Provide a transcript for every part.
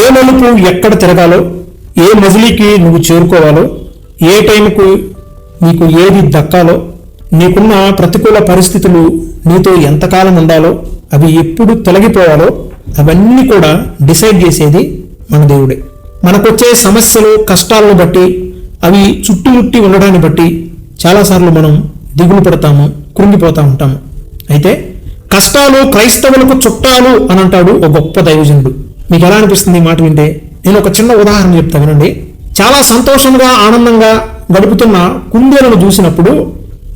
ఏ మలుపు ఎక్కడ తిరగాలో ఏ మజిలీకి నువ్వు చేరుకోవాలో ఏ టైంకు నీకు ఏది దక్కాలో నీకున్న ప్రతికూల పరిస్థితులు నీతో ఎంతకాలం ఉండాలో అవి ఎప్పుడు తొలగిపోవాలో అవన్నీ కూడా డిసైడ్ చేసేది మన దేవుడే. మనకొచ్చే సమస్యలు కష్టాలను బట్టి అవి చుట్టుముట్టి ఉండడాన్ని బట్టి చాలాసార్లు మనం దిగులు పడతాము కృంగిపోతూ ఉంటాము. అయితే కష్టాలు క్రైస్తవులకు చుట్టాలు అని అంటాడు ఒక గొప్ప దైవజనుడు. మీకు ఎలా అనిపిస్తుంది ఈ మాట వింటే? నేను ఒక చిన్న ఉదాహరణ చెప్తా వినండి. చాలా సంతోషంగా ఆనందంగా గడుపుతున్న కుందేలను చూసినప్పుడు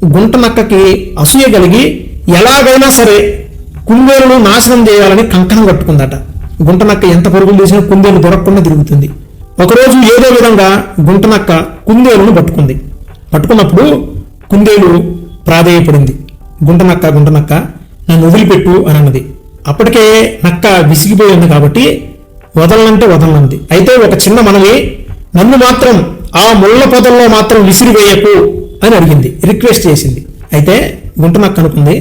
గుంట నక్కకి అసూయ కలిగి ఎలాగైనా సరే కుందేలును నాశనం చేయాలని కంకణం కట్టుకుందట. గుంట నక్క ఎంత పరుగులు చేసినా కుందేలు దొరకకుండా తిరుగుతుంది. ఒకరోజు ఏదో విధంగా గుంట నక్క కుందేలును పట్టుకుంది. పట్టుకున్నప్పుడు కుందేలు ప్రాధేయపడింది. గుంట నక్క గుంట నక్క నన్ను వదిలిపెట్టు అని అన్నది. అప్పటికే నక్క విసిగిపోయి ఉంది కాబట్టి వదలనంటే వదలనంది. అయితే ఒక చిన్న మనవి నన్ను మాత్రం ఆ ముళ్ళ పొదల్లో మాత్రం విసిరివేయకు అని అడిగింది. రిక్వెస్ట్ చేసింది. అయితే గుంట నక్క అనుకుంది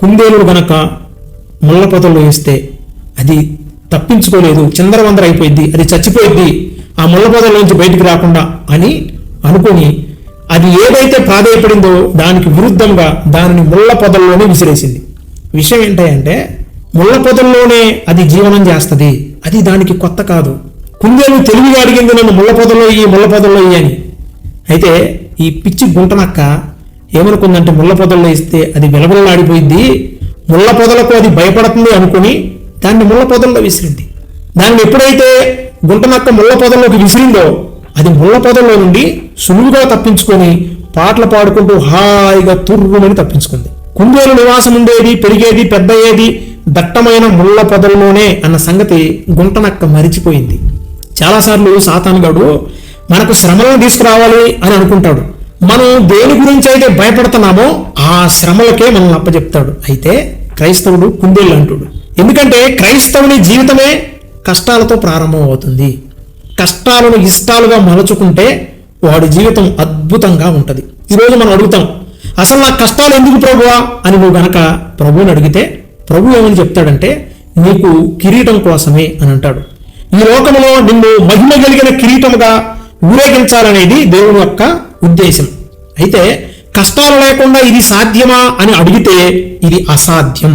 కుందేలు గనక ముళ్ళ పొదల్లో వేస్తే అది తప్పించుకోలేదు చిందరవందర అయిపోయింది అది చచ్చిపోయింది ఆ ముళ్ళ పొదల్లోంచి బయటికి రాకుండా అని అనుకుని అది ఏదైతే ప్రాధేయపడిందో దానికి విరుద్ధంగా దానిని ముళ్ళ పొదల్లోనే విసిరేసింది. విషయం ఏంటంటే ముళ్ళ పొదల్లోనే అది జీవనం చేస్తుంది. అది దానికి కొత్త కాదు. కుందేలు తెలివిగా అడిగింది నన్ను ముళ్ళ పొదల్లో ఈ ముళ్ళ పొదల్లో ఇయ్యి అని. అయితే ఈ పిచ్చి గుంటనక్క ఏమనుకుందంటే ముళ్ళ పొదల్లో ఇస్తే అది విలవిల్లాడిపోయింది ముళ్ళ పొదలకు అది భయపడుతుంది అనుకుని దాన్ని ముళ్ళ పొదల్లో విసిరింది. దాన్ని ఎప్పుడైతే గుంటనక్క ముళ్ళ పొదల్లోకి విసిరిందో అది ముళ్ళ పొదల్లో నుండి సులువుగా తప్పించుకొని పాటలు పాడుకుంటూ హాయిగా తుర్రుమని తప్పించుకుంది. కుందేలు నివాసం ఉండేది పెరిగేది పెద్దయ్యేది దట్టమైన ముళ్ళ పొదల్లోనే అన్న సంగతి గుంటనక్క మరిచిపోయింది. చాలాసార్లు సాతానుగాడు మనకు శ్రమలను తీసుకురావాలి అని అనుకుంటాడు. మనం దేని గురించి అయితే భయపడుతున్నామో ఆ శ్రమలకే మనల్ని అప్పచెప్తాడు అయితే క్రైస్తవుడు కుందేళ్ళు అంటుడు. ఎందుకంటే క్రైస్తవుని జీవితమే కష్టాలతో ప్రారంభం అవుతుంది. కష్టాలను ఇష్టాలుగా మలుచుకుంటే వాడి జీవితం అద్భుతంగా ఉంటుంది. ఈరోజు మనం అడుగుతాం అసలు నా కష్టాలు ఎందుకు ప్రభువా? అని నువ్వు గనక ప్రభువుని అడిగితే ప్రభు ఏమని చెప్తాడంటే నీకు కిరీటం కోసమే అని అంటాడు. ఈ లోకంలో నిన్ను మహిమ కలిగిన కిరీటముగా ఊరేగించాలనేది దేవుని యొక్క ఉద్దేశం. అయితే కష్టాలు లేకుండా ఇది సాధ్యమా అని అడిగితే ఇది అసాధ్యం.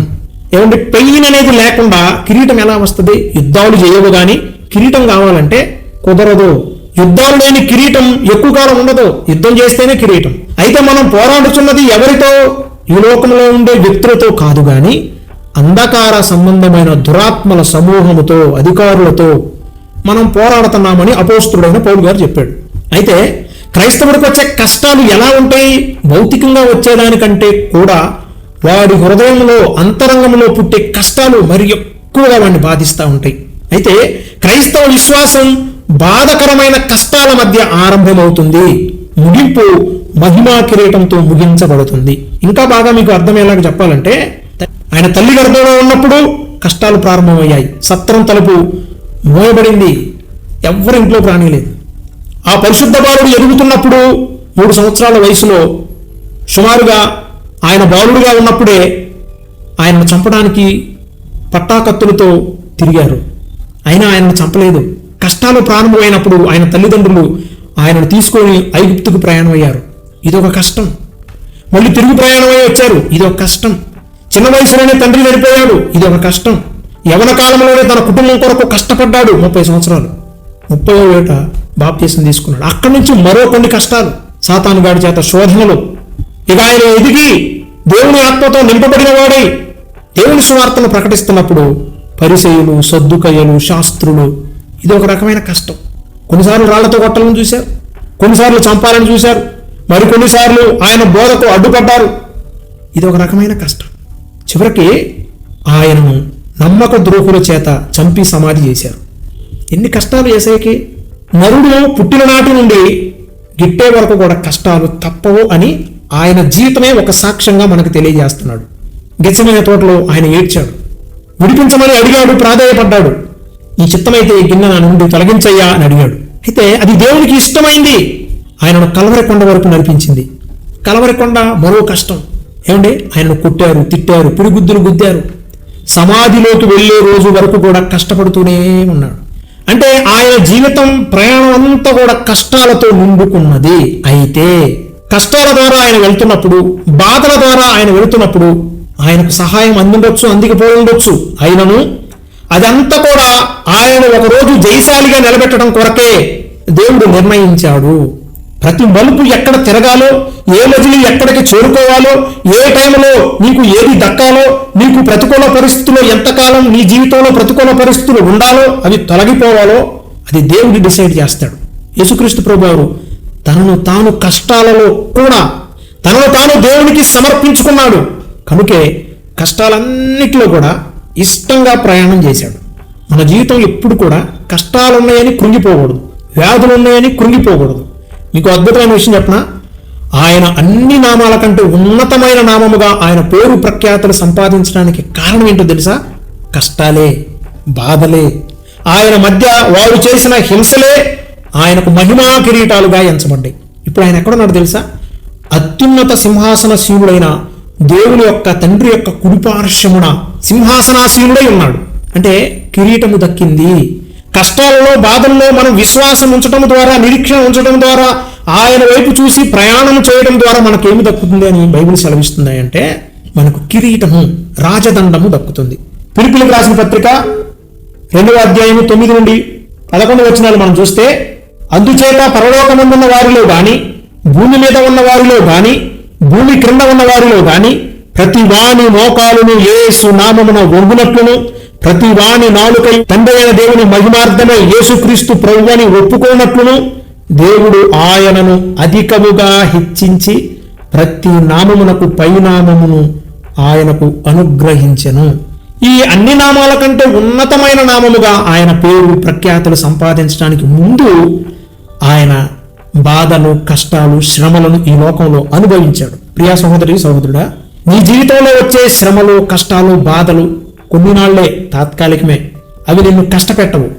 ఏమంటే పెయిన్ అనేది లేకుండా కిరీటం ఎలా వస్తుంది? యుద్ధాలు చేయవు కానీ కిరీటం కావాలంటే కుదరదు. యుద్ధాలు లేని కిరీటం ఎక్కువ కాలం ఉండదు. యుద్ధం చేస్తేనే కిరీటం. అయితే మనం పోరాడుతున్నది ఎవరితో? ఈ లోకంలో ఉండే వ్యక్తులతో కాదు కానీ అంధకార సంబంధమైన దురాత్మల సమూహముతో అధికారులతో మనం పోరాడుతున్నామని అపోస్తుడైన పౌలు గారు చెప్పాడు. అయితే క్రైస్తవుడికి వచ్చే కష్టాలు ఎలా ఉంటాయి? భౌతికంగా వచ్చేదానికంటే కూడా వాడి హృదయంలో అంతరంగంలో పుట్టే కష్టాలు మరి ఎక్కువగా వాడిని బాధిస్తూ ఉంటాయి. అయితే క్రైస్తవ విశ్వాసం బాధకరమైన కష్టాల మధ్య ఆరంభమవుతుంది. ముగింపు మహిమా కిరీటంతో ముగించబడుతుంది. ఇంకా బాగా మీకు అర్థమయ్యేలాగా చెప్పాలంటే ఆయన తల్లి గర్భంలో ఉన్నప్పుడు కష్టాలు ప్రారంభమయ్యాయి. సత్రం తలుపు మోయబడింది. ఎవ్వరి ఇంట్లో ప్రాణిలేదు ఆ పరిశుద్ధ బాలుడు ఎదుగుతున్నప్పుడు మూడు సంవత్సరాల వయసులో సుమారుగా ఆయన బాలుడుగా ఉన్నప్పుడే ఆయనను చంపడానికి పట్టాకత్తులతో తిరిగారు. అయినా ఆయనను చంపలేదు. కష్టాలు ప్రారంభమైనప్పుడు ఆయన తల్లిదండ్రులు ఆయనను తీసుకొని ఐగుప్తుకు ప్రయాణం అయ్యారు ఇదొక కష్టం. మళ్ళీ తిరుగు ప్రయాణమై వచ్చారు. ఇదొక కష్టం. చిన్న వయసులోనే తండ్రి చనిపోయాడు ఇది ఒక కష్టం. యవన కాలంలోనే తన కుటుంబం కొరకు కష్టపడ్డాడు. ముప్పై సంవత్సరాలు. ముప్పై ఏట బాప్తీసం తీసుకున్నాడు. అక్కడి నుంచి మరో కొన్ని కష్టాలు. సాతాను గాడి చేత శోధనలు. ఇక ఆయన ఎదిగి దేవుని ఆత్మతో నింపబడిన వాడై దేవుని సువార్తను ప్రకటిస్తున్నప్పుడు పరిసయులు సద్దుకయ్యలు శాస్త్రులు ఇది ఒక రకమైన కష్టం. కొన్నిసార్లు రాళ్ళతో కొట్టాలని చూశారు. కొన్నిసార్లు చంపాలని చూశారు. మరికొన్నిసార్లు ఆయన బోధకు అడ్డుపడ్డారు. ఇది ఒక రకమైన కష్టం. చివరికి ఆయనను నమ్మక ద్రోహుల చేత చంపి సమాధి చేశారు. ఎన్ని కష్టాలు చేసేకి? నరుడు పుట్టిన నాటి నుండి గిట్టే వరకు కూడా కష్టాలు తప్పవు అని ఆయన జీవితమే ఒక సాక్ష్యంగా మనకు తెలియజేస్తున్నాడు. గెచ్చమైన తోటలో ఆయన ఏడ్చాడు. విడిపించమని అడిగాడు ప్రాధాయపడ్డాడు. ఈ చిత్తమైతే ఈ గిన్నె నా నుండి తొలగించయ్యా అని అడిగాడు. అయితే అది దేవునికి ఇష్టమైంది. ఆయనను కలవరకొండ వరకు నడిపించింది. కలవరకొండ మరో కష్టం. ఏమండి? ఆయనను కొట్టారు తిట్టారు పిడిగుద్దులు గుద్దారు. సమాధిలోకి వెళ్ళే రోజు వరకు కూడా కష్టపడుతూనే ఉన్నాడు. అంటే ఆయన జీవితం ప్రయాణం అంతా కూడా కష్టాలతో నిండుకున్నది. అయితే కష్టాల ద్వారా ఆయన వెళ్తున్నప్పుడు బాధల ద్వారా ఆయన వెళుతున్నప్పుడు ఆయనకు సహాయం అందిండొచ్చు అందికపోయిండొచ్చు అయినను అదంతా కూడా ఆయన ఒకరోజు జయశాలిగా నిలబెట్టడం కొరకే దేవుడు నిర్ణయించాడు. ప్రతి మలుపు ఎక్కడ తిరగాలో ఏ మజిలి ఎక్కడికి చేరుకోవాలో ఏ టైంలో నీకు ఏది దక్కాలో నీకు ప్రతికూల పరిస్థితుల్లో ఎంతకాలం నీ జీవితంలో ప్రతికూల పరిస్థితులు ఉండాలో అవి తొలగిపోవాలో అది దేవుడు డిసైడ్ చేస్తాడు. యేసుక్రీస్తు ప్రభువారు తనను తాను కష్టాలలో కూడా తనను తాను దేవునికి సమర్పించుకున్నాడు. కనుకే కష్టాలన్నిటిలో కూడా ఇష్టంగా ప్రయాణం చేశాడు. మన జీవితం ఎప్పుడు కూడా కష్టాలున్నాయని కృంగిపోకూడదు వ్యాధులు ఉన్నాయని కృంగిపోకూడదు. మీకు అద్భుతమైన విషయం చెప్పనా? ఆయన అన్ని నామాల కంటే ఉన్నతమైన నామముగా ఆయన పేరు ప్రఖ్యాతులు సంపాదించడానికి కారణం ఏంటో తెలుసా? కష్టాలే బాధలే. ఆయన మధ్య వారు చేసిన హింసలే ఆయనకు మహిమా కిరీటాలుగా ఎంచబడ్డాయి. ఇప్పుడు ఆయన ఎక్కడున్నాడు తెలుసా? అత్యున్నత సింహాసనశీలుడైన దేవుని యొక్క తండ్రి యొక్క కుడిపార్శ్వమున సింహాసనాశీలుడై ఉన్నాడు. అంటే కిరీటము దక్కింది. కష్టాలలో బాధల్లో మనం విశ్వాసం ఉంచడం ద్వారా నిరీక్షణ ఉంచడం ద్వారా ఆయన వైపు చూసి ప్రయాణం చేయడం ద్వారా మనకేమి దక్కుతుంది అని బైబిల్ సెలవిస్తుంది అంటే మనకు కిరీటము రాజదండము దక్కుతుంది. పిలుపులకు రాసిన పత్రిక రెండవ అధ్యాయము తొమ్మిది నుండి పదకొండు వచనాలు మనం చూస్తే అందుచేత పరలోకమందున్న వారిలో గాని భూమి మీద ఉన్న వారిలో గాని భూమి క్రింద ఉన్న వారిలో గాని ప్రతి వాని మోకాలును యేసు నామమున వంగునట్లును ప్రతి వాని నాలుకై తండ్రి అయిన దేవుని మహిమార్థమై యేసుక్రీస్తు ప్రభు అని ఒప్పుకోనట్లును దేవుడు ఆయనను అధికముగా హెచ్చించి ప్రతి నామమునకు పైనామమును ఆయనకు అనుగ్రహించెను. ఈ అన్ని నామాల కంటే ఉన్నతమైన నామముగా ఆయన పేరు ప్రఖ్యాతులు సంపాదించడానికి ముందు ఆయన బాధలు కష్టాలు శ్రమలను ఈ లోకంలో అనుభవించాడు. ప్రియా సహోదరి సహోదరుడా నీ జీవితంలో వచ్చే శ్రమలు కష్టాలు బాధలు కొన్ని నాళ్ళే తాత్కాలికమే. అవి నిన్ను కష్టపెట్టవు.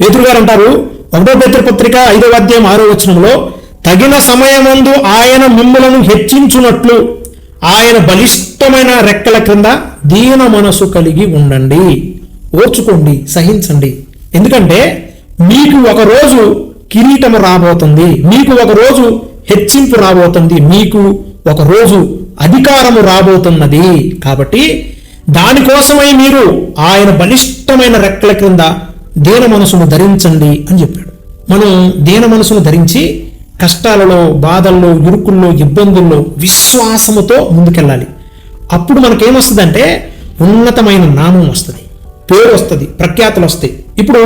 పేతురుగారు అంటారు ఒకటో పేతృపత్రిక ఐదో ఐదవ అధ్యాయం ఆరో వచనంలో తగిన సమయమందు ఆయన మిమ్మలను హెచ్చించునట్లు. ఆయన బలిష్టమైన రెక్కల క్రింద దీన మనసు కలిగి ఉండండి. ఓర్చుకోండి సహించండి. ఎందుకంటే మీకు ఒక రోజు రాబోతుంది మీకు ఒక రోజు హెచ్చింపు రాబోతుంది మీకు ఒక రోజు అధికారము రాబోతున్నది. కాబట్టి దానికోసమై మీరు ఆయన బలిష్టమైన రెక్కల క్రింద దీన మనసును ధరించండి అని చెప్పాడు. మనం దీన మనసును ధరించి కష్టాలలో బాధల్లో ఇరుకుల్లో ఇబ్బందుల్లో విశ్వాసముతో ముందుకెళ్ళాలి. అప్పుడు మనకేమొస్తుందంటే ఉన్నతమైన నామం వస్తుంది పేరు వస్తుంది ప్రఖ్యాతులు వస్తాయి. ఇప్పుడు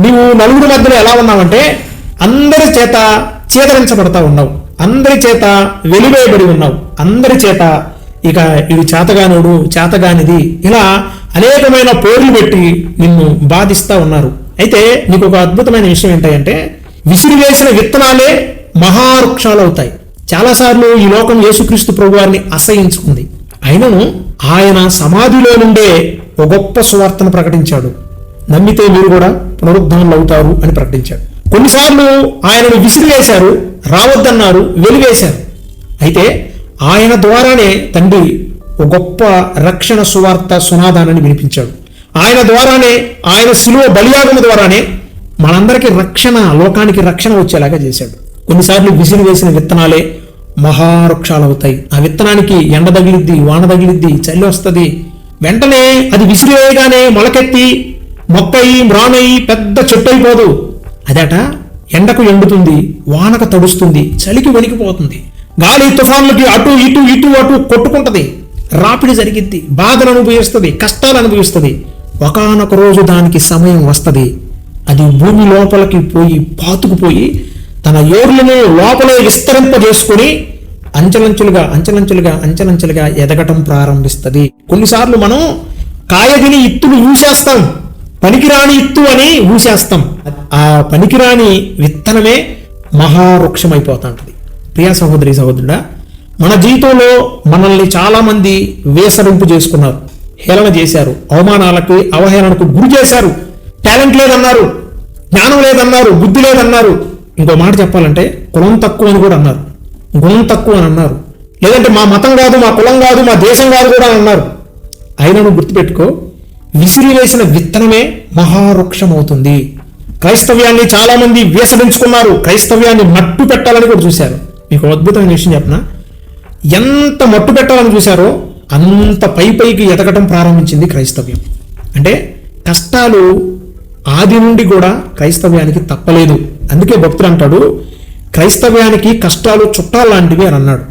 నీవు నలుగురి మధ్యలో ఎలా ఉన్నావంటే అందరి చేత చేదరించబడతా ఉన్నావు. అందరి చేత వెలివేయబడి ఉన్నావు. అందరి చేత ఇక ఇది చేతగానుడు చేతగానిది. ఇలా అనేకమైన పేర్లు పెట్టి నిన్ను బాధిస్తా ఉన్నారు. అయితే నీకు ఒక అద్భుతమైన విషయం ఏంటంటే విసిరివేసిన విత్తనాలే మహావృక్షాలు అవుతాయి. చాలాసార్లు ఈ లోకం యేసుక్రీస్తు ప్రభువారిని అసహించుకుంది. అయినను ఆయన సమాధిలో నుండే ఒక గొప్ప సువార్తను ప్రకటించాడు. నమ్మితే మీరు కూడా పునరుద్ధానులు అవుతారు అని ప్రకటించాడు. కొన్నిసార్లు ఆయనను విసిరివేశారు రావద్దన్నారు వెలివేశారు. అయితే ఆయన ద్వారానే తండ్రి ఒక గొప్ప రక్షణ సువార్త సునాదానని వినిపించాడు. ఆయన ద్వారానే ఆయన శిలువ బలియాగము ద్వారానే మనందరికీ రక్షణ లోకానికి రక్షణ వచ్చేలాగా చేశాడు. కొన్నిసార్లు విసిరి వేసిన విత్తనాలే మహావృక్షాలు అవుతాయి. ఆ విత్తనానికి ఎండ తగిలిద్ది వాన తగిలిద్ది చలి వస్తుంది. వెంటనే అది విసిరివేయగానే మొలకెత్తి మొక్కయి మ్రానయి పెద్ద చెట్టు అయిపోదు. అదట ఎండకు ఎండుతుంది వానకు తడుస్తుంది చలికి వణికిపోతుంది. గాలి తుఫాన్లకి అటు ఇటు ఇటు అటు కొట్టుకుంటది. రాపిడి జరిగిద్ది బాధలు అనుభవిస్తుంది కష్టాలు అనుభవిస్తుంది. ఒకనొక రోజు దానికి సమయం వస్తుంది. అది భూమి లోపలికి పోయి పాతుకుపోయి తన ఏర్లను లోపల విస్తరింపజేసుకుని అంచెలంచెలుగా అంచెలంచెలుగా అంచెలంచెలుగా ఎదగటం ప్రారంభిస్తుంది. కొన్నిసార్లు మనం కాయగిని ఇత్తులు ఊసేస్తాం. పనికిరాని ఇత్తు అని ఊసేస్తాం. ఆ పనికిరాని విత్తనమే మహావృక్షమైపోతుంటది. ప్రియా సహోదరి సహోదరుడా మన జీవితంలో మనల్ని చాలామంది వేసరింపు చేసుకున్నారు హేళన చేశారు అవమానాలకి అవహేళనకు గురి చేశారు. టాలెంట్ లేదన్నారు జ్ఞానం లేదన్నారు బుద్ధి లేదన్నారు. ఇంకో మాట చెప్పాలంటే కులం తక్కువ అని కూడా అన్నారు. గుణం తక్కువ అని అన్నారు. లేదంటే మా మతం కాదు మా కులం కాదు మా దేశం కాదు కూడా అని అన్నారు. అయినా నువ్వు గుర్తుపెట్టుకో విసిరి వేసిన విత్తనమే మహావృక్షం అవుతుంది క్రైస్తవ్యాన్ని చాలామంది వేసడించుకున్నారు క్రైస్తవ్యాన్ని మట్టు పెట్టాలని కూడా చూశారు. మీకు అద్భుతమైన విషయం చెప్పిన? ఎంత మట్టు పెట్టాలని చూశారో అంత పై పైకి ఎదగటం ప్రారంభించింది క్రైస్తవ్యం. అంటే కష్టాలు ఆది నుండి కూడా క్రైస్తవ్యానికి తప్పలేదు. అందుకే భక్తుడు అంటాడు క్రైస్తవ్యానికి కష్టాలు చుట్టాలు లాంటివి అని అన్నాడు.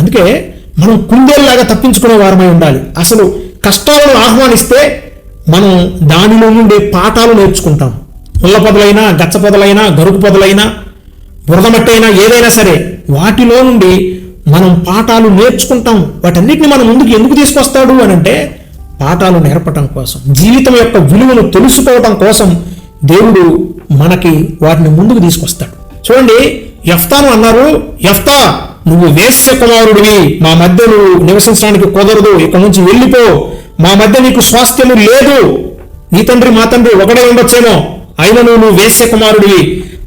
అందుకే మనం కుందేలాగా తప్పించుకునే వారమై ఉండాలి. అసలు కష్టాలను ఆహ్వానిస్తే మనం దానిలో నుండే పాఠాలు నేర్చుకుంటాం. ముళ్ళ పొదలైనా గచ్చ పొదలైనా గరుకు పొదలైనా బురదమట్టైనా ఏదైనా సరే వాటిలో నుండి మనం పాఠాలు నేర్చుకుంటాం. వాటన్నిటిని మనం ముందుకు ఎందుకు తీసుకొస్తాడు అని అంటే పాఠాలు నేర్పటం కోసం జీవితం యొక్క విలువను తెలుసుకోవటం కోసం దేవుడు మనకి వాటిని ముందుకు తీసుకొస్తాడు. చూడండి ఎఫ్తాను అన్నారు ఎఫ్తా నువ్వు వేశ్య కుమారుడివి మా మధ్య నువ్వు నివసించడానికి కుదరదు ఇక్కడ నుంచి వెళ్ళిపో మా మధ్య నీకు స్వాస్థ్యము లేదు నీ తండ్రి మా తండ్రి ఒకడే ఉండొచ్చేమో అయినను నువ్వు వేశ్య కుమారుడివి.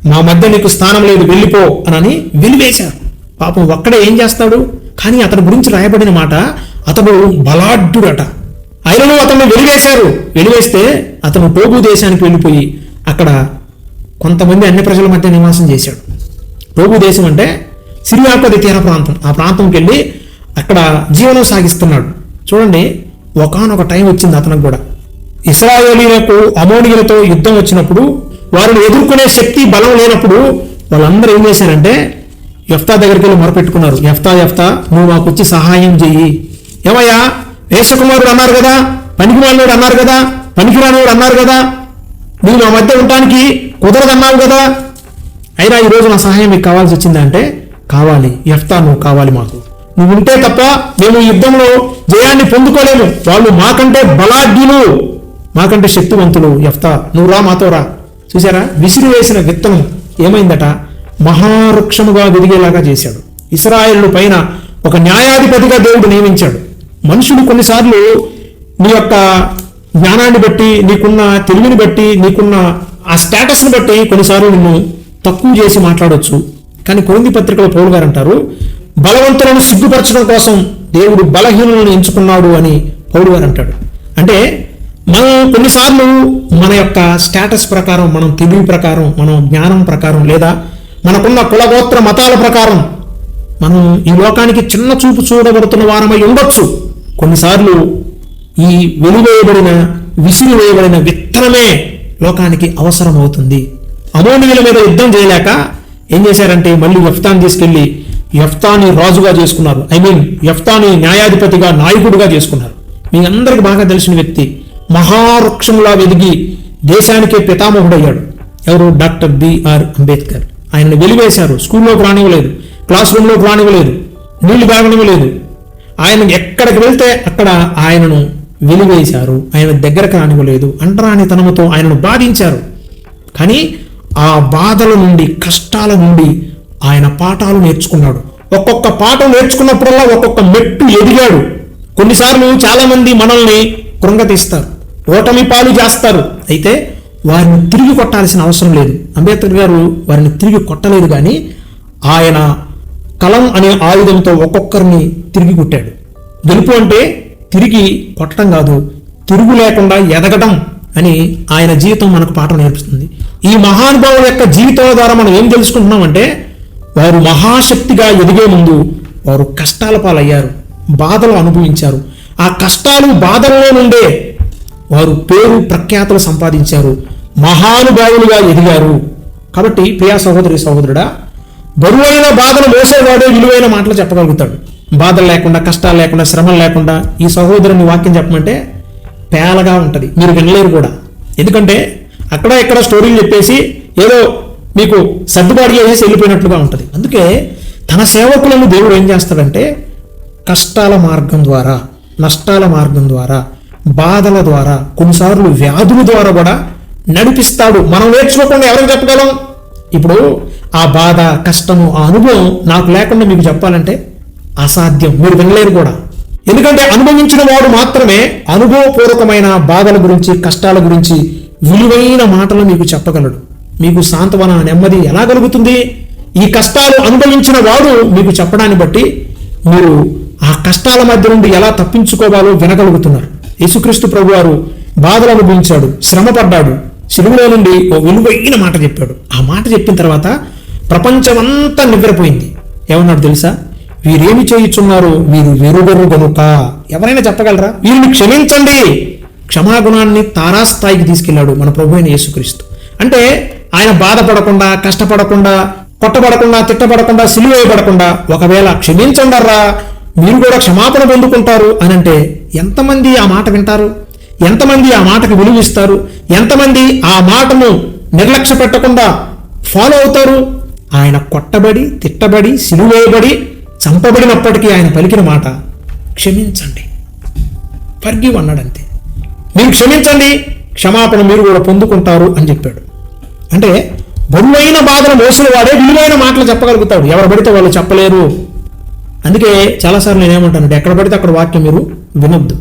మా మధ్య నీకు స్థానం లేదు వెళ్ళిపో అని వెలివేశారు. పాపం ఒక్కడే ఏం చేస్తాడు? కానీ అతని గురించి రాయబడిన మాట అతడు బలాఢ్యుడట. అయినను అతను వెలివేశారు. వెలివేస్తే అతను టోగు దేశానికి వెళ్ళిపోయి అక్కడ కొంతమంది అన్ని ప్రజల మధ్య నివాసం చేశాడు. టోగు దేశం అంటే సిరియాపది తీర ప్రాంతం. ఆ ప్రాంతంకి వెళ్ళి అక్కడ జీవనం సాగిస్తున్నాడు. చూడండి ఒకానొక టైం వచ్చింది అతనికి కూడా. ఇస్రాయేలీలకు అమోనియులతో యుద్ధం వచ్చినప్పుడు వారిని ఎదుర్కొనే శక్తి బలం లేనప్పుడు వాళ్ళందరూ ఏం చేశారంటే ఎఫ్తా దగ్గరికి వెళ్ళి మొరపెట్టుకున్నారు. ఎఫ్తా ఎఫ్తా నువ్వు మాకు వచ్చి సహాయం చెయ్యి. ఏమయ్యా? వేషకుమారుడు అన్నారు కదా? పనికిమాలినోడు అన్నారు కదా? పనికిరానివాడు అన్నారు కదా? నువ్వు మా మధ్య ఉండటానికి కుదరదన్నావు కదా? అయినా ఈరోజు నా సహాయం మీకు కావాల్సి వచ్చిందంటే కావాలి. ఎఫ్తా నువ్వు కావాలి మాకు. నువ్వు ఉంటే తప్ప మేము ఈ యుద్ధంలో జయాన్ని పొందుకోలేము. వాళ్ళు మాకంటే బలాఢ్యులు మాకంటే శక్తివంతులు. ఎఫ్తా నువ్వు రా మాతో రా. చూసారా విసిరి వేసిన విత్తనం ఏమైందట? మహావృక్షముగా వెదిగేలాగా చేశాడు. ఇస్రాయేళ్ళ పైన ఒక న్యాయాధిపతిగా దేవుడు నియమించాడు. మనుషులు కొన్నిసార్లు నీ యొక్క జ్ఞానాన్ని బట్టి నీకున్న తెలివిని బట్టి నీకున్న ఆ స్టేటస్ని బట్టి కొన్నిసార్లు నిన్ను తక్కువ చేసి మాట్లాడవచ్చు కానీ కొరింది పత్రికలో పౌరు గారు అంటారు బలవంతులను సిగ్గుపరచడం కోసం దేవుడు బలహీనులను ఎంచుకున్నాడు అని పౌరు గారు అంటాడు. అంటే మనం కొన్నిసార్లు మన యొక్క స్టేటస్ ప్రకారం మనం తెలివి ప్రకారం మనం జ్ఞానం ప్రకారం లేదా మనకున్న కులగోత్ర మతాల ప్రకారం మనం ఈ లోకానికి చిన్న చూపు చూడబడుతున్న వారమై ఉండొచ్చు. కొన్నిసార్లు ఈ వెలివేయబడిన విసిరి వేయబడిన విత్తనమే లోకానికి అవసరం అవుతుంది. అమోనియుల మీద యుద్ధం చేయలేక ఏం చేశారంటే మళ్ళీ యఫ్తాని తీసుకెళ్ళి యఫ్తాని రాజుగా చేసుకున్నారు. ఐ మీన్ యఫ్తాని న్యాయాధిపతిగా నాయకుడిగా చేసుకున్నారు. మీ అందరికి బాగా తెలిసిన వ్యక్తి మహావృక్షంలా వెదిగి దేశానికే పితామహుడయ్యాడు. ఎవరు? Doctor BR Ambedkar. ఆయనను వెలివేశారు. స్కూల్లోకి రానివ్వలేదు. క్లాస్ రూమ్లోకి రానివ్వలేదు. నీళ్ళు తాగనివ్వలేదు. ఆయన ఎక్కడికి వెళ్తే అక్కడ ఆయనను వెలివేశారు. ఆయన దగ్గరకు రానివ్వలేదు. అంటరానితనముతో ఆయనను బాధించారు. కానీ ఆ బాధల నుండి కష్టాల నుండి ఆయన పాఠాలు నేర్చుకున్నాడు. ఒక్కొక్క పాఠం నేర్చుకున్నప్పుడల్లా ఒక్కొక్క మెట్టు ఎదిగాడు. కొన్నిసార్లు చాలామంది మనల్ని కృంగతీస్తారు. ఓటమి పాలు చేస్తారు. అయితే వారిని తిరిగి కొట్టాల్సిన అవసరం లేదు. అంబేద్కర్ గారు వారిని తిరిగి కొట్టలేదు కానీ ఆయన కలం అనే ఆయుధంతో ఒక్కొక్కరిని తిరిగి కొట్టాడు. గెలుపు అంటే తిరిగి కొట్టడం కాదు తిరుగు లేకుండా ఎదగడం అని ఆయన జీవితం మనకు పాఠం నేర్పిస్తుంది. ఈ మహానుభావుల యొక్క జీవితాల ద్వారా మనం ఏం తెలుసుకుంటున్నామంటే వారు మహాశక్తిగా ఎదిగే ముందు వారు కష్టాల పాలయ్యారు బాధలు అనుభవించారు. ఆ కష్టాలు బాధల్లో నుండే వారు పేరు ప్రఖ్యాతులు సంపాదించారు మహానుభావులుగా ఎదిగారు. కాబట్టి ప్రియా సహోదరి సహోదరుడా బరువైన బాధలు మోసేవాడే విలువైన మాటలు చెప్పగలుగుతాడు. బాధలు లేకుండా కష్టాలు లేకుండా శ్రమలు లేకుండా ఈ సహోదరుని వాక్యం చెప్పమంటే పేలగా ఉంటుంది. మీరు వినలేరు కూడా. ఎందుకంటే అక్కడ ఇక్కడ స్టోరీలు చెప్పేసి ఏదో మీకు సర్దుబాటు చేసేసి వెళ్ళిపోయినట్లుగా ఉంటుంది. అందుకే తన సేవకులను దేవుడు ఏం చేస్తాడంటే కష్టాల మార్గం ద్వారా నష్టాల మార్గం ద్వారా బాధల ద్వారా కొన్నిసార్లు వ్యాధుల ద్వారా కూడా నడిపిస్తాడు. మనం నేర్చుకోకుండా ఎవరికి చెప్పగలం? ఇప్పుడు ఆ బాధ కష్టము ఆ అనుభవం నాకు లేకుండా మీకు చెప్పాలంటే అసాధ్యం. మీరు వినలేరు కూడా. ఎందుకంటే అనుభవించిన వాడు మాత్రమే అనుభవపూర్వకమైన బాధల గురించి కష్టాల గురించి విలువైన మాటలు మీకు చెప్పగలడు. మీకు సాంతవన నెమ్మది ఎలా కలుగుతుంది? ఈ కష్టాలు అనుభవించిన వాడు మీకు చెప్పడాన్ని బట్టి మీరు ఆ కష్టాల మధ్య నుండి ఎలా తప్పించుకోవాలో వినగలుగుతున్నారు. యేసుక్రీస్తు ప్రభు వారు బాధలు అనుభవించాడు శ్రమపడ్డాడు. సిలువులో నుండి ఓ విలువైన మాట చెప్పాడు. ఆ మాట చెప్పిన తర్వాత ప్రపంచమంతా నిద్రపోయింది ఏమన్నాడు తెలుసా? వీరేమి చేయుచున్నారో వీరు వెరుగరు గనుక. ఎవరైనా చెప్పగలరా? వీరిని క్షమించండి. క్షమాగుణాన్ని తారాస్థాయికి తీసుకెళ్ళాడు మన ప్రభు అయిన యేసుక్రీస్తు. అంటే ఆయన బాధపడకుండా కష్టపడకుండా కొట్టబడకుండా తిట్టబడకుండా సిలువేయబడకుండా ఒకవేళ క్షమించండర్రా మీరు కూడా క్షమాపణ పొందుకుంటారు అని అంటే ఎంతమంది ఆ మాట వింటారు? ఎంతమంది ఆ మాటకు విలువిస్తారు ఎంతమంది ఆ మాటను నిర్లక్ష్య పెట్టకుండా ఫాలో అవుతారు? ఆయన కొట్టబడి తిట్టబడి సిలువేయబడి చంపబడినప్పటికీ ఆయన పలికిన మాట క్షమించండి. ఫర్గివ్ అన్నాడంతే మీరు క్షమించండి. క్షమాపణ మీరు కూడా పొందుకుంటారు అని చెప్పాడు. అంటే బరువైన బాధను మోసిన వాడే విలువైన మాటలు చెప్పగలుగుతాడు. ఎవరు పడితే వాళ్ళు చెప్పలేరు. అందుకే చాలాసార్లు నేనేమంటానంటే ఎక్కడ పడితే అక్కడ వాక్యం మీరు వినొద్దు.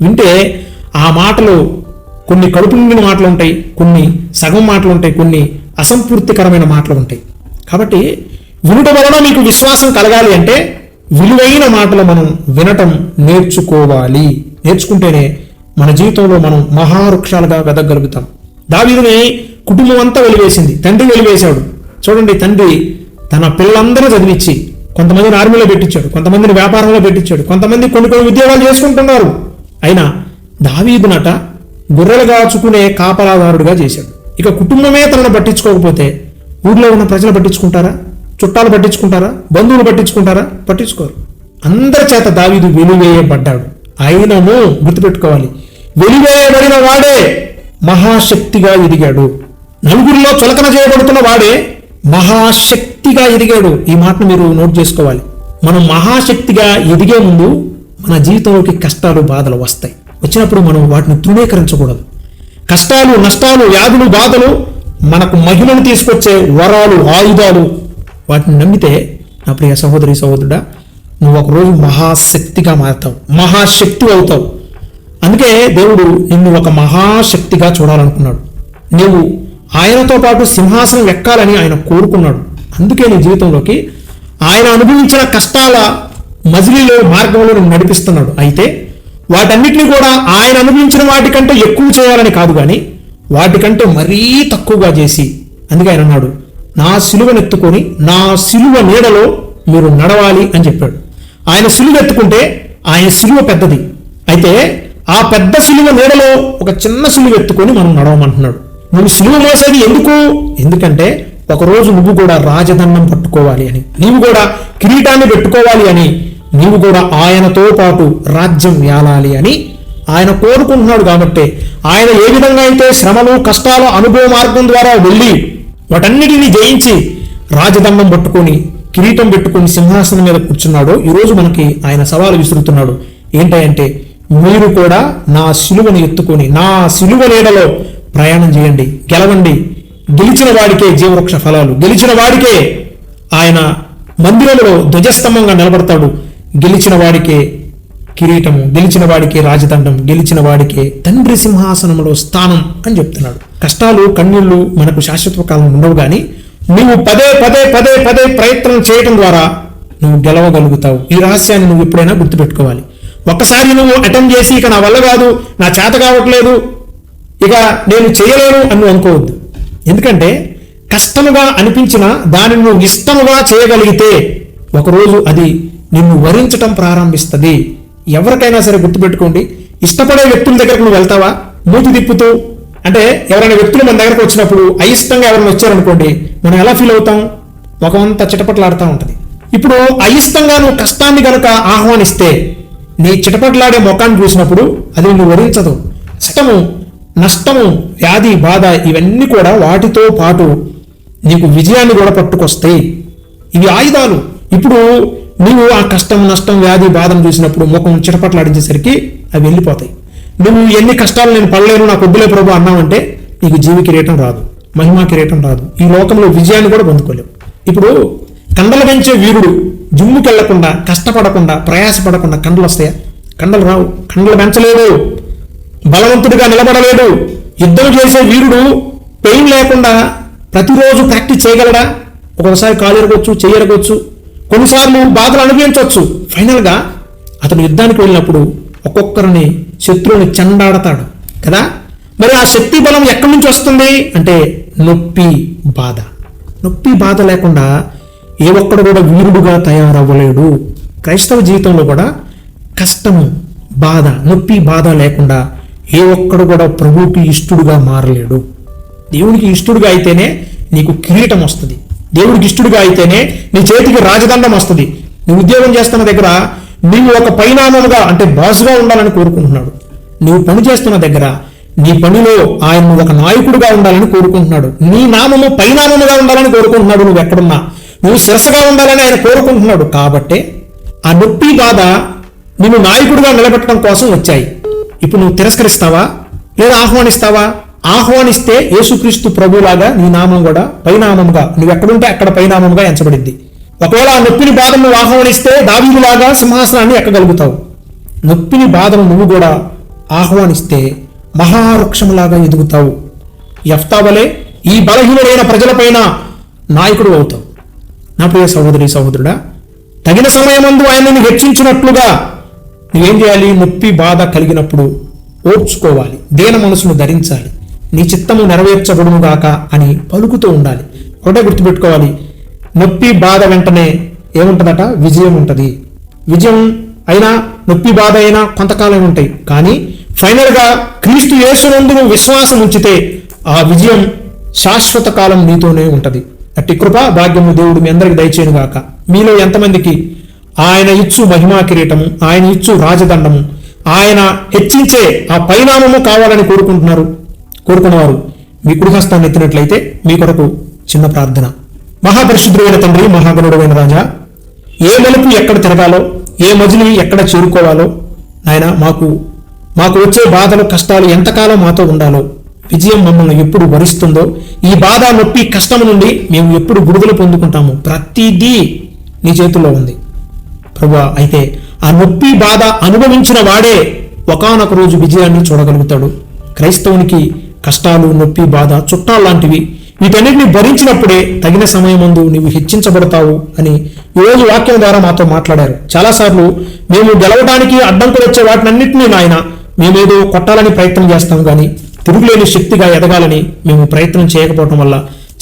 వింటే ఆ మాటలు కొన్ని కడుపు నిండిన మాటలు ఉంటాయి కొన్ని సగం మాటలు ఉంటాయి కొన్ని అసంపూర్తికరమైన మాటలు ఉంటాయి. కాబట్టి వినుట వలన మీకు విశ్వాసం కలగాలి అంటే విలువైన మాటలు మనం వినటం నేర్చుకోవాలి. నేర్చుకుంటేనే మన జీవితంలో మనం మహావృక్షాలుగా వెదగలుగుతాం. దావీదుని కుటుంబం అంతా వెలివేసింది తండ్రి వెలివేశాడు. చూడండి తండ్రి తన పిల్లలందరూ చదివించి కొంతమందిని ఆర్మీలో పెట్టించాడు కొంతమందిని వ్యాపారంలో పెట్టించాడు కొంతమంది కొన్ని కొన్ని ఉద్యోగాలు చేసుకుంటున్నారు. అయినా దావీదునట గొర్రెలు కాచుకునే కాపలాదారుడుగా చేశాడు. ఇక కుటుంబమే తనను పట్టించుకోకపోతే ఊర్లో ఉన్న ప్రజలు పట్టించుకుంటారా? చుట్టాలు పట్టించుకుంటారా? బంధువులు పట్టించుకుంటారా? పట్టించుకోరు. అందరి చేత దావీదు వెలివేయబడ్డాడు. అయినను గుర్తుపెట్టుకోవాలి. వెలివేయబడిన వాడే మహాశక్తిగా ఎదిగాడు. నలుగురిలో చులకన చేయబడుతున్న వాడే మహాశక్తిగా ఎదిగాడు. ఈ మాటను మీరు నోట్ చేసుకోవాలి. మనం మహాశక్తిగా ఎదిగే ముందు మన జీవితంలోకి కష్టాలు బాధలు వస్తాయి. వచ్చినప్పుడు మనం వాటిని తృణీకరించకూడదు. కష్టాలు నష్టాలు వ్యాధులు బాధలు మనకు మహిళను తీసుకొచ్చే వరాలు ఆయుధాలు వాటిని నమ్మితే నా ప్రియ సహోదరి సహోదరుడా నువ్వు ఒకరోజు మహాశక్తిగా మారుతావు. మహాశక్తి అవుతావు. అందుకే దేవుడు నిన్ను ఒక మహాశక్తిగా చూడాలనుకున్నాడు. నీవు ఆయనతో పాటు సింహాసనం ఎక్కాలని ఆయన కోరుకున్నాడు. అందుకే నీ జీవితంలోకి ఆయన అనుభవించిన కష్టాల మజిలీలో మార్గంలో నడిపిస్తున్నాడు. అయితే వాటన్నిటిని కూడా ఆయన అనుభవించిన వాటికంటే ఎక్కువ చేయాలని కాదు కానీ వాటికంటే మరీ తక్కువగా చేసి అందుకే ఆయన అన్నాడు నా సిలువనెత్తుకొని నా సిలువ నీడలో మీరు నడవాలి అని చెప్పాడు. ఆయన సిలువ ఎత్తుకుంటే ఆయన సిలువ పెద్దది. అయితే ఆ పెద్ద సిలువ నీడలో ఒక చిన్న సిలువ ఎత్తుకొని మనం నడవమంటున్నాడు. నువ్వు సిలువ మోసేది ఎందుకు? ఎందుకంటే ఒకరోజు నువ్వు కూడా రాజదండం పట్టుకోవాలి అని నీవు కూడా కిరీటాన్ని పెట్టుకోవాలి అని నీవు కూడా ఆయనతో పాటు రాజ్యం ఏలాలి అని ఆయన కోరుకుంటున్నాడు కాబట్టి ఆయన ఏ విధంగా అయితే శ్రమలు కష్టాలు అనుభవ మార్గం ద్వారా వెళ్ళి వాటన్నిటిని జయించి రాజదండం పట్టుకొని కిరీటం పెట్టుకొని సింహాసనం మీద కూర్చున్నాడో ఈరోజు మనకి ఆయన సవాలు విసురుతున్నాడు. ఏంటంటే మీరు కూడా నా సిలువను ఎత్తుకొని నా సిలువ నీడలో ప్రయాణం చేయండి గెలవండి. గెలిచిన వాడికే జీవవృక్ష ఫలాలు. గెలిచిన వాడికే ఆయన మందిరంలో ధ్వజస్తంభంగా నిలబడతాడు. గెలిచిన వాడికే కిరీటము గెలిచిన వాడికే రాజదండం గెలిచిన వాడికే తండ్రి సింహాసనంలో స్థానం అని చెప్తున్నాడు. కష్టాలు కన్నీళ్ళు మనకు శాశ్వత కాలం ఉండవు కానీ నువ్వు పదే పదే పదే పదే ప్రయత్నం చేయటం ద్వారా నువ్వు గెలవగలుగుతావు. ఈ రహస్యాన్ని నువ్వు ఎప్పుడైనా గుర్తుపెట్టుకోవాలి. ఒక్కసారి నువ్వు అటెంప్ట్ చేసి ఇక నా వల్ల కాదు నా చేత కావట్లేదు ఇక నేను చేయలేను అని అనుకోవద్దు. ఎందుకంటే కష్టముగా అనిపించిన దానిని నువ్వు ఇష్టముగా చేయగలిగితే ఒకరోజు అది నిన్ను వరించటం ప్రారంభిస్తుంది. ఎవరికైనా సరే గుర్తుపెట్టుకోండి ఇష్టపడే వ్యక్తుల దగ్గరకు నువ్వు వెళ్తావా? మూతి తిప్పుతూ అంటే ఎవరైనా వ్యక్తులు మన దగ్గరకు వచ్చినప్పుడు అయిష్టంగా ఎవరైనా వచ్చారనుకోండి మనం ఎలా ఫీల్ అవుతాం? ముఖమంతా చిటపట్లాడుతూ ఉంటుంది. ఇప్పుడు అయిష్టంగా నువ్వు కష్టాన్ని కనుక ఆహ్వానిస్తే నీ చిటపట్లాడే ముఖాన్ని చూసినప్పుడు అది నువ్వు వరించదు. కష్టము నష్టము వ్యాధి బాధ ఇవన్నీ కూడా వాటితో పాటు నీకు విజయాన్ని కూడా పట్టుకొస్తాయి. ఇవి ఆయుధాలు. ఇప్పుడు నువ్వు ఆ కష్టం నష్టం వ్యాధి బాధను చూసినప్పుడు ముఖం చిటపట్లాడించేసరికి అవి వెళ్ళిపోతాయి. నువ్వు ఎన్ని కష్టాలు నేను పడలేను నాకు వద్దులే ప్రభు అన్నావంటే నీకు జీవి కిరీటం రాదు మహిమా కిరీటం రాదు. ఈ లోకంలో విజయాన్ని కూడా పొందుకోలేవు. ఇప్పుడు కండలు పెంచే వీరుడు జిమ్ముకెళ్ళకుండా కష్టపడకుండా ప్రయాసపడకుండా కండలు వస్తాయా కండలు రావు. కండలు పెంచలేదు. బలవంతుడిగా నిలబడలేడు. యుద్ధం చేసే వీరుడు పెయిన్ లేకుండా ప్రతిరోజు ప్రాక్టీస్ చేయగలడా? ఒక్కొక్కసారి కాలు ఎరగొచ్చు చెయ్యరగొచ్చు కొన్నిసార్లు బాధలు అనుభవించవచ్చు. ఫైనల్గా అతను యుద్ధానికి వెళ్ళినప్పుడు ఒక్కొక్కరిని శత్రువుని చెండాడతాడు కదా? మరి ఆ శక్తి బలం ఎక్కడి నుంచి వస్తుంది? అంటే నొప్పి బాధ. నొప్పి బాధ లేకుండా ఏ ఒక్కడు కూడా వీరుడుగా తయారవ్వలేడు. క్రైస్తవ జీవితంలో కూడా కష్టము బాధ నొప్పి బాధ లేకుండా ఏ ఒక్కడు కూడా ప్రభువుకి ఇష్టడుగా మారలేడు. దేవునికి ఇష్టడుగా అయితేనే నీకు కిరీటం వస్తుంది. దేవుడికి ఇష్టడుగా అయితేనే నీ చేతికి రాజదండం వస్తుంది. నువ్వు ఉద్యోగం చేస్తున్న దగ్గర నీవు ఒక పరిణామముగా అంటే బాసుగా ఉండాలని కోరుకుంటున్నాడు. నువ్వు పని చేస్తున్న దగ్గర నీ పనిలో ఆయన ఒక నాయకుడిగా ఉండాలని కోరుకుంటున్నాడు. నీ నామము పరిణామముగా ఉండాలని కోరుకుంటున్నాడు నువ్వు ఎక్కడున్నా. నువ్వు శిరసగా ఉండాలని ఆయన కోరుకుంటున్నాడు. కాబట్టే ఆ నొప్పి బాధ నిన్ను నాయకుడిగా నిలబెట్టడం కోసం వచ్చాయి. ఇప్పుడు నువ్వు తిరస్కరిస్తావా? లేదా ఆహ్వానిస్తావా? ఆహ్వానిస్తే యేసుక్రీస్తు ప్రభులాగా నీ నామం కూడా పైనామంగా నువ్వు ఎక్కడుంటే అక్కడ పైనామంగా ఎంచబడింది. ఒకవేళ ఆ నొప్పిని బాధను నువ్వు ఆహ్వానిస్తే దావీదులాగా సింహాసనాన్ని ఎక్కగలుగుతావు. నొప్పిని బాధను నువ్వు కూడా ఆహ్వానిస్తే మహావృక్షములాగా ఎదుగుతావు. ఎఫ్తావలే ఈ బలహీనుడైన ప్రజలపైన నాయకుడు అవుతావు. నా ప్రియ సహోదరి సహోదరుడా తగిన సమయమందు ఆయనను హెచ్చించినట్లుగా నువ్వేం చేయాలి? నొప్పి బాధ కలిగినప్పుడు ఓర్చుకోవాలి. దేన మనసును ధరించాలి. నీ చిత్తము నెరవేర్చబడును గాక అని పలుకుతూ ఉండాలి. ఒకటే గుర్తుపెట్టుకోవాలి. నొప్పి బాధ వెంటనే ఏముంటుందట? విజయం ఉంటుంది. విజయం అయినా నొప్పి బాధ అయినా కొంతకాలం ఉంటాయి. కానీ ఫైనల్గా క్రీస్తు యేసునందు నువ్వు విశ్వాసం ఉంచితే ఆ విజయం శాశ్వత కాలం నీతోనే ఉంటుంది. అట్టి కృప భాగ్యము దేవుడు మీ అందరికి దయచేయను గాక. మీలో ఎంతమందికి ఆయన ఇచ్చు మహిమా కిరీటము ఆయన ఇచ్చు రాజదండము. ఆయన హెచ్చించే ఆ పరిణామము కావాలని కోరుకుంటున్నారు. కోరుకున్నవారు మీ కుడిహస్తాన్ని ఎత్తినట్లయితే మీ కొరకు చిన్న ప్రార్థన. మహాపరిశుద్ధుడైన తండ్రి మహాగణుడైన రాజా ఏ మెలుపు ఎక్కడ తిరగాలో ఏ మజిలి ఎక్కడ చేరుకోవాలో ఆయన మాకు మాకు వచ్చే బాధలు కష్టాలు ఎంతకాలం మాతో ఉండాలో విజయం మమ్మల్ని ఎప్పుడు వరిస్తుందో ఈ బాధ నొప్పి కష్టం నుండి మేము ఎప్పుడు విడుదల పొందుకుంటాము ప్రతిదీ నీ చేతుల్లో ఉంది. ప్రభు అయితే ఆ నొప్పి బాధ అనుభవించిన వాడే ఒకానొక రోజు విజయాన్ని చూడగలుగుతాడు. క్రైస్తవునికి కష్టాలు నొప్పి బాధ చుట్టాలు లాంటివి వీటన్నిటిని భరించినప్పుడే తగిన సమయం ముందు నీవు హెచ్చించబడతావు అని ఈరోజు వాక్యం ద్వారా మాతో మాట్లాడారు. చాలాసార్లు మేము గెలవడానికి అడ్డంకులు వచ్చే వాటినన్నింటినీ నాయన మేమేదో కొట్టాలని ప్రయత్నం చేస్తాం కానీ తిరుగులేని శక్తిగా ఎదగాలని మేము ప్రయత్నం చేయకపోవటం వల్ల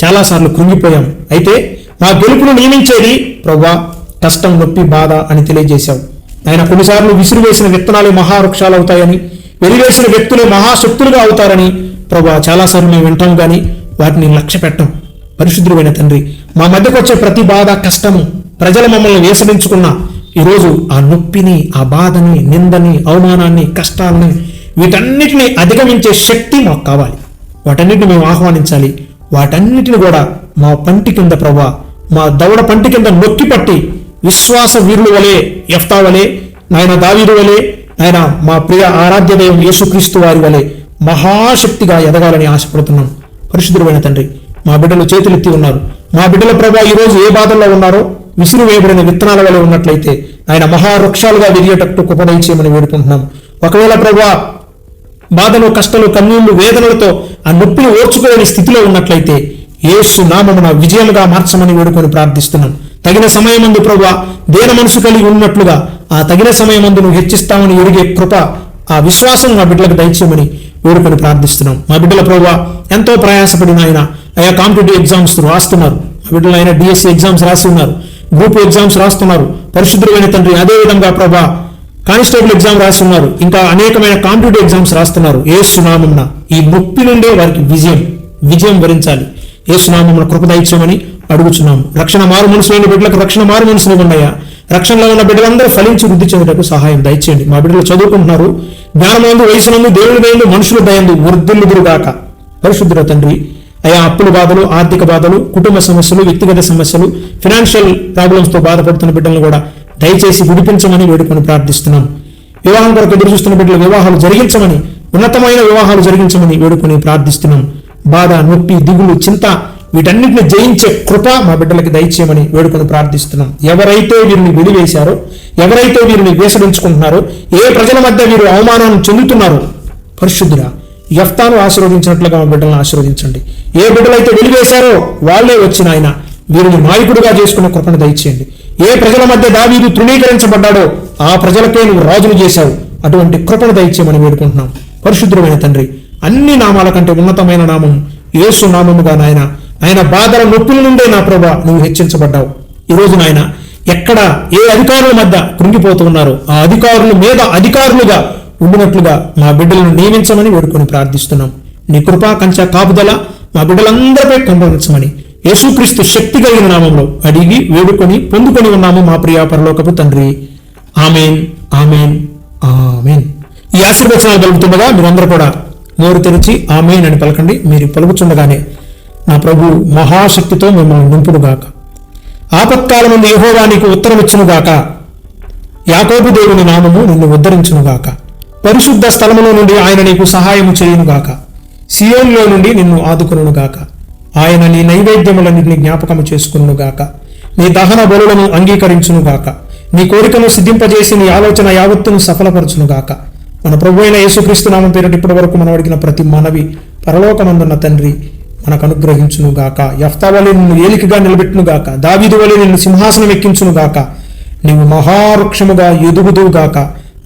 చాలాసార్లు కృంగిపోయాం. అయితే మా గెలుపును నియమించేది ప్రభా కష్టం నొప్పి బాధ అని తెలియజేశావు. ఆయన కొన్నిసార్లు విసిరివేసిన విత్తనాలు మహావృక్షాలు అవుతాయని వెలివేసిన వ్యక్తులు మహాశక్తులుగా అవుతారని ప్రభా చాలాసార్లు మేము వింటాం కానీ వాటిని లక్ష్య పెట్టం. పరిశుద్ధుడైన తండ్రి మా మధ్యకు వచ్చే ప్రతి బాధ కష్టము ప్రజలు మమ్మల్ని వేసడించుకున్న ఈరోజు ఆ నొప్పిని ఆ బాధని నిందని అవమానాన్ని కష్టాలని వీటన్నిటిని అధిగమించే శక్తి మాకు కావాలి. వాటన్నిటిని మేము ఆహ్వానించాలి. వాటన్నిటిని కూడా మా పంటి కింద ప్రభా మా దవడ పంటి కింద నొక్కి పట్టి విశ్వాస వీరులు వలె ఎఫ్తా వలె నాయన దావీరు వలె ఆయన మా ప్రియ ఆరాధ్య దైవం యేసుక్రీస్తు వారి వలె మహాశక్తిగా ఎదగాలని ఆశపడుతున్నాం. పరిశుద్ధుడైన తండ్రి మా బిడ్డలు చేతులెత్తి ఉన్నారు. మా బిడ్డల ప్రభా ఈరోజు ఏ బాధల్లో ఉన్నారో విసురు వేయబడిన విత్తనాల వలె ఉన్నట్లయితే ఆయన మహావృక్షాలుగా విరిగేటట్టు కుపదయించేయమని వేడుకుంటున్నాం. ఒకవేళ ప్రభా బాధలు కష్టాలు కన్నీళ్ళు వేదనలతో ఆ నొప్పిని ఓర్చుకోలేని స్థితిలో ఉన్నట్లయితే యేసు నామమున విజయాలుగా మార్చమని వేడుకొని ప్రార్థిస్తున్నాం. తగిన సమయమందు ప్రభు దేన మనసు కలిగి ఉన్నట్లుగా ఆ తగిన సమయమందు నువ్వు హెచ్చిస్తామని ఎరిగే కృప ఆ విశ్వాసం మా బిడ్డలకు దయచేయమని వేడుకొని ప్రార్థిస్తున్నాం. మా బిడ్డల ప్రభు ఎంతో ప్రయాసపడిన ఆయన ఆయా కాంపిటేటివ్ ఎగ్జామ్స్ రాస్తున్నారు. మా బిడ్డలు ఆయన డిఎస్సి ఎగ్జామ్స్ రాసి ఉన్నారు. గ్రూప్ ఎగ్జామ్స్ రాస్తున్నారు. పరిశుద్ధులైన తండ్రి అదేవిధంగా ప్రభా కానిస్టేబుల్ ఎగ్జామ్ రాసి ఉన్నారు. ఇంకా అనేకమైన కాంపిటేటివ్ ఎగ్జామ్స్ రాస్తున్నారు. ఏ సునామమున ఈ నొప్పి నుండే వారికి విజయం విజయం వరించాలి. ఏ సునామమున కృప దయచేయమని అడుగుచున్నాం రక్షణ మారు మనసు లేని బిడ్డలకు రక్షణ మారు మనసులు ఉన్నాయా రక్షణలో ఉన్న బిడ్డలందరూ ఫలించి వృద్ధి చెందుటకు సహాయం దయచేయండి. మా బిడ్డలు చదువుకుంటున్నారు. జ్ఞానమందు వయసునందు దేవుని దయందు మనుషుల దయందు వృద్ధులుదురుగాక. పరిశుద్ధుల తండ్రి అయా అప్పుల బాధలు ఆర్థిక బాధలు కుటుంబ సమస్యలు వ్యక్తిగత సమస్యలు ఫినాన్షియల్ ప్రాబ్లమ్స్తో బాధపడుతున్న బిడ్డలను కూడా దయచేసి విడిపించమని వేడుకొని ప్రార్థిస్తున్నాం. వివాహం కొరకు ఎదురు చూస్తున్న బిడ్డల వివాహాలు జరిగించమని ఉన్నతమైన వివాహాలు జరిగించమని వేడుకొని ప్రార్థిస్తున్నాం. బాధ నొప్పి దిగులు చింత వీటన్నిటిని జయించే కృప మా బిడ్డలకి దయచేయమని వేడుకొని ప్రార్థిస్తున్నాం. ఎవరైతే వీరిని వెలివేశారో ఎవరైతే వీరిని వేసడించుకుంటున్నారో ఏ ప్రజల మధ్య వీరు అవమానాన్ని చెందుతున్నారో పరిశుద్ధురా యఫ్తాను ఆశీర్వదించినట్లుగా మా బిడ్డలను ఆశీర్వదించండి. ఏ బిడ్డలైతే వెలివేశారో వాళ్ళే వచ్చిన ఆయన వీరిని నాయకుడిగా చేసుకున్న కృపను దయచేయండి. ఏ ప్రజల మధ్య దావీదు తృణీకరించబడ్డాడో ఆ ప్రజలకే నువ్వు రాజులు చేశావు. అటువంటి కృపను దయచేయమని వేడుకుంటున్నాం. పరిశుద్ధుడమైన తండ్రి అన్ని నామాల కంటే ఉన్నతమైన నామం ఏసు నామముగా నాయన ఆయన బాధల నొప్పుల నుండే నా ప్రభా నువ్వు హెచ్చించబడ్డావు. ఈరోజు నాయన ఎక్కడ ఏ అధికారుల మధ్య కృంగిపోతూ ఉన్నారో ఆ అధికారుల మీద అధికారులుగా ఉండినట్లుగా మా బిడ్డలను నియమించమని వేడుకొని ప్రార్థిస్తున్నాం. నీ కృపా కంచ కాపుదల మా బిడ్డలందరిపై కంపవించమని యేసుక్రీస్తు శక్తి కలిగిన నామంలో అడిగి వేడుకొని పొందుకొని ఉన్నాము మా ప్రియా పరలోకపు తండ్రి. Amen amen amen. ఈ ఆశీర్వచనాలు పలుకుతుండగా మీరందరూ కూడా నోరు తెరిచి ఆమెన్ అని పలకండి. మీరు పలుకుతుండగానే నా ప్రభు మహాశక్తితో మిమ్మల్ని నింపుడుగాక నుండి యెహోవా నీకు ఉత్తరమిచ్చునుగాక. యాకోబు దేవుని నామము నిన్ను ఉద్ధరించునుగాక. పరిశుద్ధ స్థలములో నుండి ఆయన నీకు సహాయము చేయునుగాక. సియోన్లో నుండి నిన్ను ఆదుకునుగాక ఆయన నీ నైవేద్యములన్నింటినీ జ్ఞాపకము చేసుకునుగాక నీ దహన బలులను అంగీకరించునుగాక. నీ కోరికను సిద్ధింపజేసి నీ ఆలోచన యావత్తును సఫలపరచునుగాక. మన ప్రభు అయిన యేసుక్రీస్తు నామం పేరిట ఇప్పటి వరకు మనం అడిగిన ప్రతి మనవి పరలోకమందున్న తండ్రి మనకు అనుగ్రహించునుగాక యఫ్తా వలె నిన్ను ఏలికగా నిలబెట్టునుగాక దావీదు వలె నిన్ను సింహాసనం ఎక్కించునుగాక నీవు మహావృక్షముగా ఎదుగుదువుగాక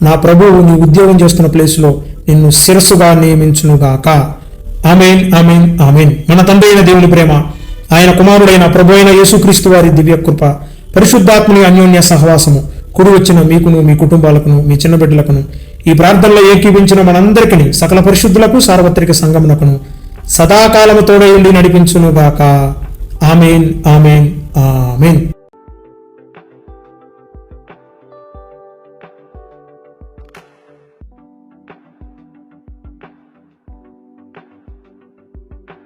నా ప్రభువు నీ ఉద్యోగం చేస్తున్న ప్లేస్లో నిన్ను శిరస్సుగా నియమించునుగాక ఆమెన్ ఆమెన్ ఆమెన్. మన తండ్రి అయిన దేవుని ప్రేమ ఆయన కుమారుడైన ప్రభు అయిన యేసుక్రీస్తు వారి దివ్య కృప పరిశుద్ధాత్మని అన్యోన్య సహవాసము కుడి వచ్చిన మీకును మీ కుటుంబాలకును మీ చిన్న బిడ్డలకును ఈ ప్రార్థనలో ఏకీపించిన మనందరికీ సకల పరిశుద్ధులకు సార్వత్రిక సంగమునకును సదాకాలము తోడై ఉండి నడిపించునుగాక. Amen amen amen.